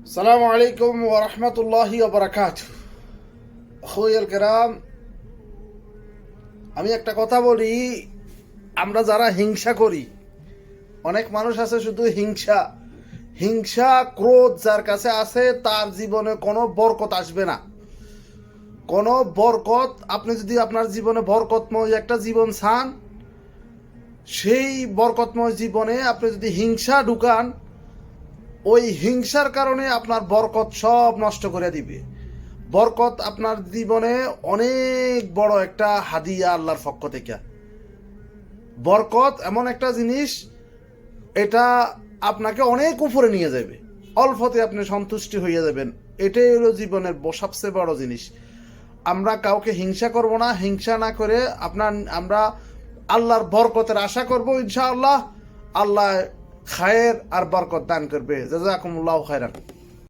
السلام عليكم ورحمة الله وبركاته أخوي الكرام আমি একটা কথা বলি আমরা যারা হিংসা করি অনেক মানুষ আছে শুধু হিংসা হিংসা ক্রোধ যার কাছে আছে তার জীবনে কোনো বরকত আসবে না কোনো বরকত আপনি যদি আপনার জীবনে বরকতময় একটা জীবন চান সেই বরকতময় জীবনে আপনি যদি হিংসা ঢুকান ওই হিংসার কারণে আপনার বরকত সব নষ্ট করে দিবে। বরকত আপনার জীবনে অনেক বড় একটা হাদিয়া আল্লাহর পক্ষ থেকে। বরকত এমন একটা জিনিস, এটা আপনাকে অনেক উপরে নিয়ে যাবে। অল্পতে আপনি সন্তুষ্টি হয়ে যাবেন। এটাই হলো জীবনের সবচেয়ে বড় জিনিস। আমরা কাউকে হিংসা করব না। হিংসা না করে আপনার, আমরা আল্লাহর বরকতের আশা করব ইনশাআল্লাহ। আল্লাহ খায়ের আর বরকত দান করবে। জাজাকুমুল্লাহ খায়রান।